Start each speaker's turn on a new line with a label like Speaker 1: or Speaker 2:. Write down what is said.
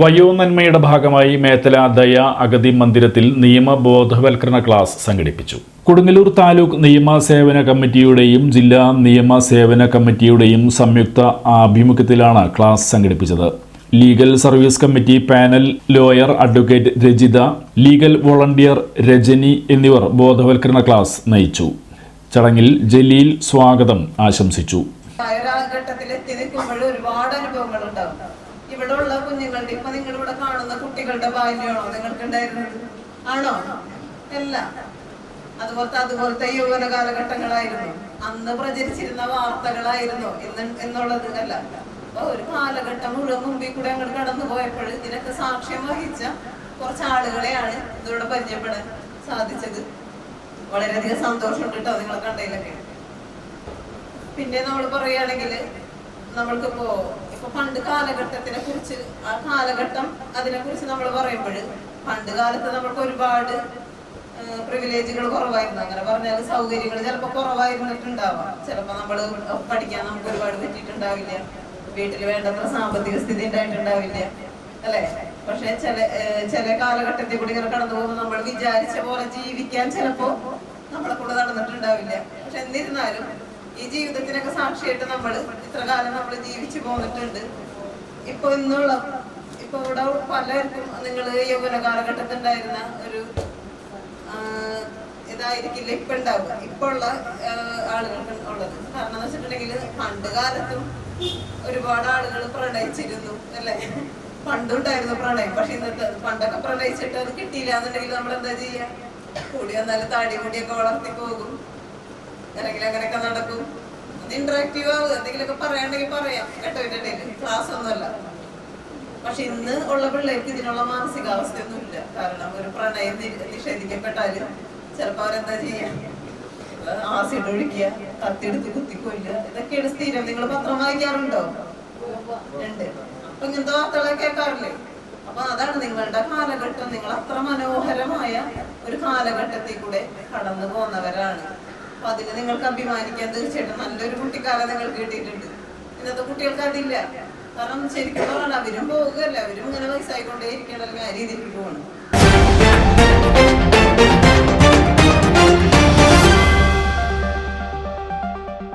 Speaker 1: വയോനന്മയുടെ ഭാഗമായി മേത്തല ദയ അഗതി മന്ദിരത്തിൽ നിയമ ബോധവൽക്കരണ ക്ലാസ് സംഘടിപ്പിച്ചു. കൊടുങ്ങല്ലൂർ താലൂക്ക് നിയമ സേവന കമ്മിറ്റിയുടെയും ജില്ലാ നിയമ സേവന കമ്മിറ്റിയുടെയും സംയുക്ത ആഭിമുഖ്യത്തിലാണ് ക്ലാസ് സംഘടിപ്പിച്ചത്. Legal service committee panel lawyer advocate Rajitha legal volunteer Rajani എന്നിവർ ബോധവൽക്കരണ ക്ലാസ് നയിച്ചു. ചടങ്ങിൽ ജലീൽ സ്വാഗതം ആശംസിച്ചു.
Speaker 2: ഒരുപാട് ഇവിടെ ഉള്ള കുഞ്ഞുങ്ങളുടെ ഇപ്പൊ നിങ്ങൾ ഇവിടെ കാണുന്ന കുട്ടികളുടെ ബാല്യമാണോ നിങ്ങൾക്ക് ഉണ്ടായിരുന്നത് ആണോ? അല്ല. അതുപോലത്തെ അതുപോലത്തെ യൗവന കാലഘട്ടങ്ങളായിരുന്നു. അന്ന് പ്രചരിച്ചിരുന്ന വാർത്തകളായിരുന്നു ഇന്ന് എന്നുള്ളത് അല്ല. അപ്പൊ ഒരു കാലഘട്ടം മുഴുവൻ മുമ്പിൽ കൂടെ അങ്ങോട്ട് കടന്നു പോയപ്പോൾ ഇതിനൊക്കെ സാക്ഷ്യം വഹിച്ച കുറച്ച് ആളുകളെയാണ് ഇതിലൂടെ പരിചയപ്പെടാൻ സാധിച്ചത്. വളരെയധികം സന്തോഷമുണ്ട് കേട്ടോ നിങ്ങളെ കണ്ടതിലൊക്കെ. പിന്നെ നമ്മൾ പറയുകയാണെങ്കിൽ നമ്മൾക്കിപ്പോ ഇപ്പൊ പണ്ട് കാലഘട്ടത്തിനെ കുറിച്ച് ആ കാലഘട്ടം അതിനെ കുറിച്ച് നമ്മൾ പറയുമ്പോൾ പണ്ട് കാലത്ത് നമ്മൾക്ക് ഒരുപാട് പ്രിവിലേജുകൾ കുറവായിരുന്നു. അങ്ങനെ പറഞ്ഞാൽ സൗകര്യങ്ങൾ ചിലപ്പോൾ കുറവായിരുന്നിട്ടുണ്ടാവാം. ചിലപ്പോൾ നമ്മൾ പഠിക്കാൻ നമുക്ക് ഒരുപാട് പറ്റിയിട്ടുണ്ടാവില്ല. വീട്ടിൽ വേണ്ടത്ര സാമ്പത്തിക സ്ഥിതി ഉണ്ടായിട്ടുണ്ടാവില്ല. അല്ലെ? പക്ഷെ ചില ചില കാലഘട്ടത്തിൽ കൂടി ഇങ്ങനെ കടന്നു പോകുമ്പോൾ നമ്മൾ വിചാരിച്ച പോലെ ജീവിക്കാൻ ചിലപ്പോ നമ്മളെ കൂടെ നടന്നിട്ടുണ്ടാവില്ല. പക്ഷെ എന്നിരുന്നാലും ഈ ജീവിതത്തിനൊക്കെ സാക്ഷിയായിട്ട് നമ്മൾ ഇത്ര കാലം നമ്മൾ ജീവിച്ചു പോന്നിട്ടുണ്ട്. ഇപ്പൊ ഇന്നുള്ള ഇപ്പൊ ഇവിടെ പലർക്കും നിങ്ങൾ യൗവന കാലഘട്ടത്തിൽ ഉണ്ടായിരുന്ന ഒരു ഇതായിരിക്കില്ല ഇപ്പൊ ഉണ്ടാവുക. ഇപ്പൊ ഉള്ള ആളുകൾക്ക് ഉള്ളത്. കാരണം വെച്ചിട്ടുണ്ടെങ്കിൽ പണ്ട് കാലത്തും ഒരുപാട് ആളുകൾ പ്രണയിച്ചിരുന്നു അല്ലെ? പണ്ടുണ്ടായിരുന്നു പ്രണയം. പക്ഷെ ഇന്നത്തെ പണ്ടൊക്കെ പ്രണയിച്ചിട്ട് അത് കിട്ടിയില്ല എന്നുണ്ടെങ്കിൽ നമ്മൾ എന്താ ചെയ്യാ? കൂടി വന്നാലും താടി മുടിയൊക്കെ വളർത്തി പോകും. അല്ലെങ്കിൽ അങ്ങനെയൊക്കെ നടക്കും. ഇന്ററാക്റ്റീവ് ആവുക. എന്തെങ്കിലുമൊക്കെ പറയാണ്ടെങ്കിൽ പറയാം കേട്ടോ ഇടയിൽ. ക്ലാസ് ഒന്നുമല്ല. പക്ഷെ ഇന്ന് ഉള്ള പിള്ളേർക്ക് ഇതിനുള്ള മാനസികാവസ്ഥയൊന്നും ഇല്ല കാരണം ഒരു പ്രണയം നിഷേധിക്കപ്പെട്ടാലും നിഷേധിക്കപ്പെട്ടാൽ ചിലപ്പോ അവരെന്താ ചെയ്യാ? ആസിഡ് ഒഴിക്കുക കത്തിയെടുത്ത് കുത്തിക്കൊല്ലുക. ഇതൊക്കെയാണ് സ്ഥിരം. നിങ്ങൾ പത്രം വായിക്കാറുണ്ടോ? ഉണ്ട്. അപ്പൊ ഇങ്ങനത്തെ വാർത്തകളൊക്കെ കേൾക്കാറില്ലേ? അപ്പൊ അതാണ് നിങ്ങളുടെ കാലഘട്ടം. നിങ്ങൾ അത്ര മനോഹരമായ ഒരു കാലഘട്ടത്തിൽ കൂടെ കടന്നു പോന്നവരാണ് അപ്പൊ അതിന് നിങ്ങൾക്ക് അഭിമാനിക്കാൻ തീർച്ചയായിട്ടും നല്ലൊരു കുട്ടിക്കാലം നിങ്ങൾ കിട്ടിയിട്ടുണ്ട്. ഇന്നത്തെ കുട്ടികൾക്ക് അതില്ല. കാരണം ശരിക്കും പറഞ്ഞാൽ അവരും പോകുകയല്ല. അവരും ഇങ്ങനെ വയസ്സായിക്കൊണ്ടേ ഇരിക്കണല്ലോ ആ രീതിക്ക് പോകണം